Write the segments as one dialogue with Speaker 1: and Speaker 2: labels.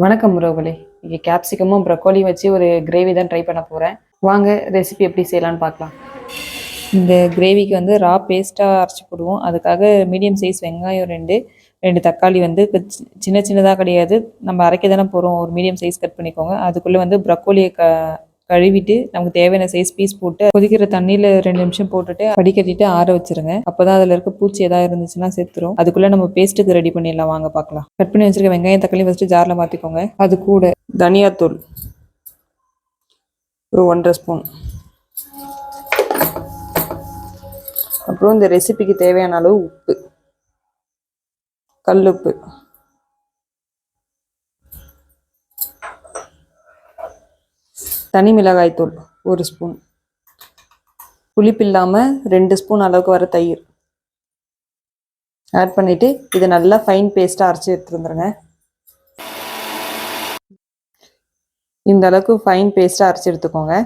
Speaker 1: வணக்கம் உறவுகளே. இங்கே கேப்சிகமும் ப்ரக்கோலியும் வச்சு ஒரு கிரேவி தான் ட்ரை பண்ண போகிறேன் வாங்க ரெசிபி எப்படி செய்யலாம்னு பார்க்கலாம். இந்த கிரேவிக்கு வந்து ரா பேஸ்ட்டாக அரைச்சி போடுவோம். அதுக்காக மீடியம் சைஸ் வெங்காயம் ரெண்டு ரெண்டு தக்காளி வந்து சி- சின்ன சின்னதாக கிடையாது. நம்ம அரைக்க தானே போகிறோம் ஒரு மீடியம் சைஸ் கட் பண்ணிக்கோங்க. அதுக்குள்ளே வந்து ப்ரக்கோலியை க கழுவிட்டு நமக்கு தேவையான சைஸ் பீஸ் போட்டு கொதிக்கிற தண்ணியில் ரெண்டு நிமிஷம் போட்டுட்டு வடிகட்டிட்டு ஆற வச்சிருங்க. அப்பதான் அதில் இருக்க பூச்சி ஏதாவது இருந்துச்சுன்னா சேர்த்துரும் அதுக்குள்ளே நம்ம பேஸ்ட்டுக்கு ரெடி பண்ணிடலாம். வாங்க பார்க்கலாம். கட் பண்ணி வச்சிருக்க வெங்காயம் தக்காளி ஃபஸ்ட்டு ஜாரில் மாற்றிக்கோங்க அது கூட தனியாத்தூள் ஒரு ஒன்றரை ஸ்பூன் அப்புறம் இந்த ரெசிபிக்கு தேவையான அளவு உப்பு. கல்லுப்பு தனி மிளகாய்த்தூள் ஒரு ஸ்பூன். புளிப்பு இல்லாமல் ரெண்டு ஸ்பூன் அளவுக்கு வர தயிர். ஆட் பண்ணிவிட்டு இதை நல்லா ஃபைன் பேஸ்ட்டாக அரைச்சி எடுத்துருந்துருங்க இந்த அளவுக்கு ஃபைன் பேஸ்ட்டாக அரைச்சி எடுத்துக்கோங்க.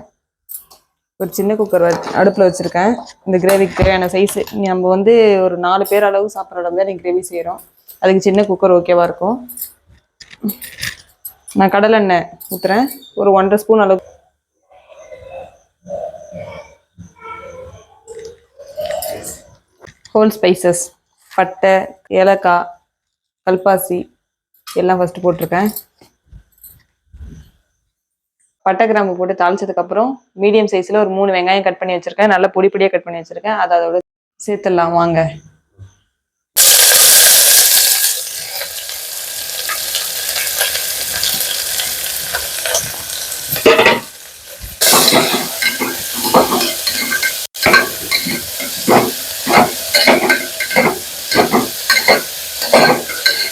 Speaker 1: ஒரு சின்ன குக்கர் அடுப்பில் வச்சுருக்கேன். இந்த கிரேவிக்கு தேவையான சைஸு நம்ம வந்து ஒரு நாலு பேர் அளவு சாப்பிட்ற அளவு தான் கிரேவி செய்கிறோம் அதுக்கு சின்ன குக்கர் ஓகேவா இருக்கும். நான் கடலெண்ணெய் ஊற்றுறேன் ஒரு ஒன்றரை ஸ்பூன் அளவு ஹோல் ஸ்பைசஸ் பட்டை ஏலக்காய் கல்பாசி எல்லாம் ஃபஸ்ட்டு போட்டிருக்கேன். பட்டை கிராம்பு போட்டு தாளிச்சதுக்கப்புறம் மீடியம் சைஸில் ஒரு மூணு வெங்காயம் கட் பண்ணி வச்சுருக்கேன். நல்லா பொடி பொடியாக கட் பண்ணி வச்சுருக்கேன். அதை அதோட சேர்த்துடலாம். வாங்க.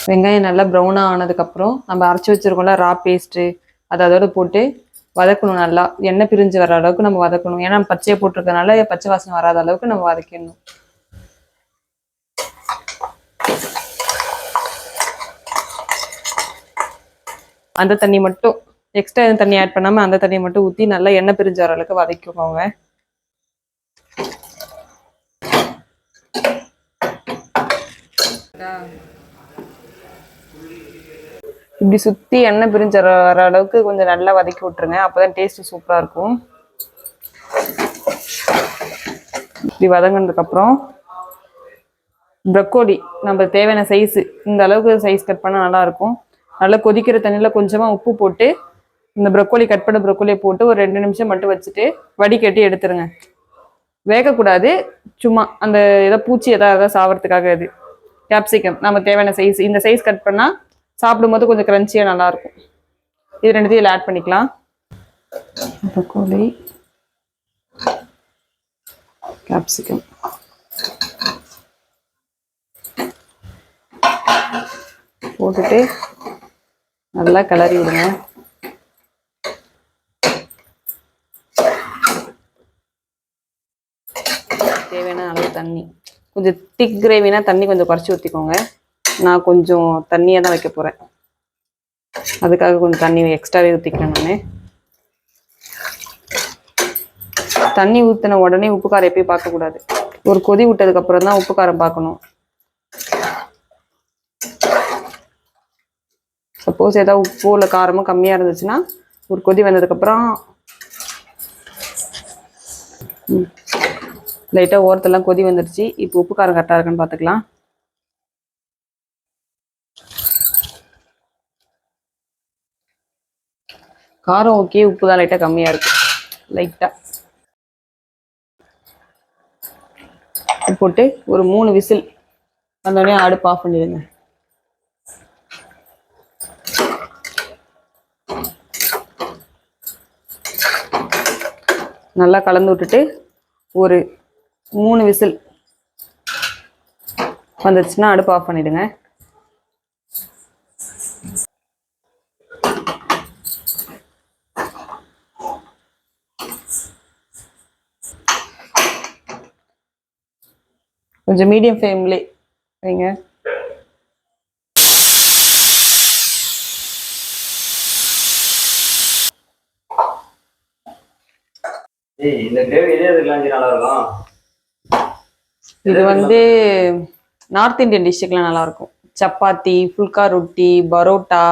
Speaker 1: வெங்காயம் நல்லா ப்ரௌனாக ஆனதுக்கப்புறம் நம்ம அரைச்சி வச்சிருக்கோம்ல ரா பேஸ்ட்டு அதை அதோட போட்டு வதக்கணும் நல்லா. எண்ணெய் பிரிஞ்சு வர அளவுக்கு நம்ம வதக்கணும். ஏன்னா நம்ம பச்சையை போட்டிருக்கனால பச்சை வாசனை வராத அளவுக்கு நம்ம வதக்கிடணும். அந்த தண்ணி மட்டும் எக்ஸ்ட்ரா எதுவும் தண்ணி ஆட் பண்ணாமல் அந்த தண்ணியை மட்டும் ஊற்றி நல்லா எண்ணெய் பிரிஞ்சு வர அளவுக்கு வதக்கிக்கோங்க. இப்படி சுற்றி எண்ணெய் பிரிஞ்சு வர அளவுக்கு கொஞ்சம் நல்லா வதக்கி விட்டுருங்க. அப்பதான் டேஸ்ட்டு சூப்பராக இருக்கும். இப்படி வதங்கினதுக்கப்புறம் ப்ரக்கோலி நம்ம தேவையான சைஸு இந்த அளவுக்கு சைஸ் கட் பண்ணால் நல்லாயிருக்கும் நல்லா கொதிக்கிற தண்ணியில் கொஞ்சமாக உப்பு போட்டு இந்த ப்ரக்கோலி கட் பண்ண ப்ரக்கோலியை போட்டு ஒரு ரெண்டு நிமிஷம் மட்டும் வச்சுட்டு வடிகட்டி எடுத்துருங்க. வேகக்கூடாது. சும்மா அந்த ஏதோ பூச்சி ஏதாவது சாவறதுக்காக இது. கேப்சிகம் நம்ம தேவையான சைஸ் இந்த சைஸ் கட் பண்ணால் சாப்பிடும்போது கொஞ்சம் க்ரன்ச்சியாக நல்லாயிருக்கும். இது ரெண்டுத்தையும் இதில் ஆட் பண்ணிக்கலாம். ப்ரக்கோலி கேப்சிகம் போட்டுட்டு நல்லா கிளறி விடுங்க. தேவையான அளவு தண்ணி. கொஞ்சம் திக் கிரேவினா தண்ணி கொஞ்சம் குறைச்சி ஊற்றிக்கோங்க நான் கொஞ்சம் தண்ணியாக தான் வைக்க போகிறேன் அதுக்காக கொஞ்சம் தண்ணி எக்ஸ்ட்ராவே ஊற்றிக்கிறேன் நான். தண்ணி ஊற்றின உடனே உப்பு காரம் எப்பயும் பார்க்கக்கூடாது. ஒரு கொதி விட்டதுக்கப்புறம் தான் உப்பு காரம் பார்க்கணும். சப்போஸ் ஏதாவது உப்பு இல்லை காரமும் கம்மியாக இருந்துச்சுன்னா ஒரு கொதி வந்ததுக்கப்புறம் லைட்டாக ஓரத்தெல்லாம் கொதி வந்துடுச்சு இப்போ உப்பு காரம் கரெக்டாக இருக்குன்னு பார்த்துக்கலாம். காரம் ஓகே உப்பு தான் லைட்டாக கம்மியாக இருக்கு. லைட்டாக போட்டு ஒரு மூணு விசில் வந்தோடனே அடுப்பு ஆஃப் பண்ணிடுங்க. நல்லா கலந்து விட்டுட்டு ஒரு மூணு விசில் வந்துச்சுன்னா அடுப்பு ஆஃப் பண்ணிவிடுங்க கொஞ்சம் மீடியம் ஃப்ளேம்லே வைங்க.
Speaker 2: இதே
Speaker 1: வந்து நார்த் இந்தியன் டிஷ்ஷுக்கெலாம் நல்லா இருக்கும் சப்பாத்தி ஃபுல்கா ரொட்டி பரோட்டா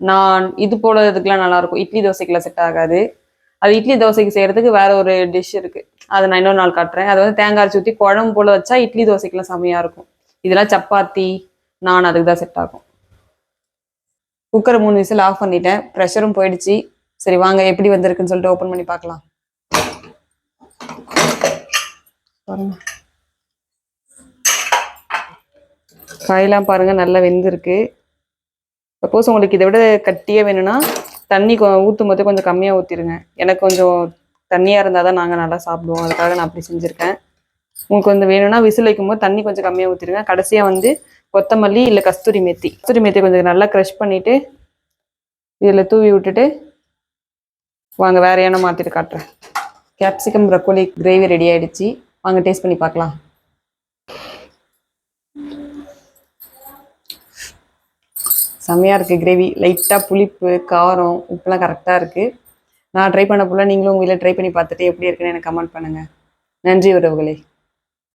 Speaker 1: நான் இது போல இதுக்கெல்லாம் நல்லா இருக்கும் இட்லி தோசைக்கெல்லாம் செட் ஆகாது. அது இட்லி தோசைக்கு செய்யறதுக்கு வேற ஒரு டிஷ் இருக்கு. அதை நான் இன்னொரு நாள் காட்டுறேன். அது வந்து தேங்காய் அரைச்சி ஊற்றி குழம்பு போல வச்சா இட்லி தோசைக்கெல்லாம் செம்மையாக இருக்கும். இதெல்லாம் சப்பாத்தி நான் அதுக்கு தான் செட் ஆகும். குக்கரை மூணு விசில் ஆஃப் பண்ணிட்டேன். ப்ரெஷரும் போயிடுச்சு. சரி வாங்க எப்படி வந்திருக்குன்னு சொல்லிட்டு ஓப்பன் பண்ணி பார்க்கலாம். காயெல்லாம் பாருங்க நல்லா வெந்திருக்கு. சப்போஸ் உங்களுக்கு இதை விட கட்டியே வேணும்னா தண்ணி கொ- போது கொஞ்சம் கம்மியாக ஊற்றிடுங்க எனக்கு கொஞ்சம் தண்ணியாக இருந்தால் தான் நாங்கள் நல்லா சாப்பிடுவோம். அதுக்காக நான் அப்படி செஞ்சுருக்கேன். உங்களுக்கு வந்து வேணும்னா விசில் வைக்கும்போது தண்ணி கொஞ்சம் கம்மியாக ஊற்றிருங்க கடைசியாக வந்து கொத்தமல்லி இல்லை கஸ்தூரி மேத்தி. கஸ்தூரி மேத்தி கொஞ்சம் நல்லா க்ரஷ் பண்ணிவிட்டு இதில் தூவி விட்டுட்டு வாங்க வேற ஏன்னா மாற்றிட்டு காட்டுறேன். கேப்சிகம் ப்ரக்கோலி கிரேவி ரெடி ஆகிடுச்சி வாங்க டேஸ்ட் பண்ணி பார்க்கலாம். செம்மையாக இருக்குது கிரேவி லைட்டாக புளிப்பு காரம் உப்புலாம் கரெக்டாக இருக்குது நான் ட்ரை பண்ண போல நீங்களும் உங்கள் வீட்டில் ட்ரை பண்ணி பார்த்துட்டு எப்படி இருக்குன்னு எனக்கு கமெண்ட் பண்ணுங்கள் நன்றி உறவுகளே.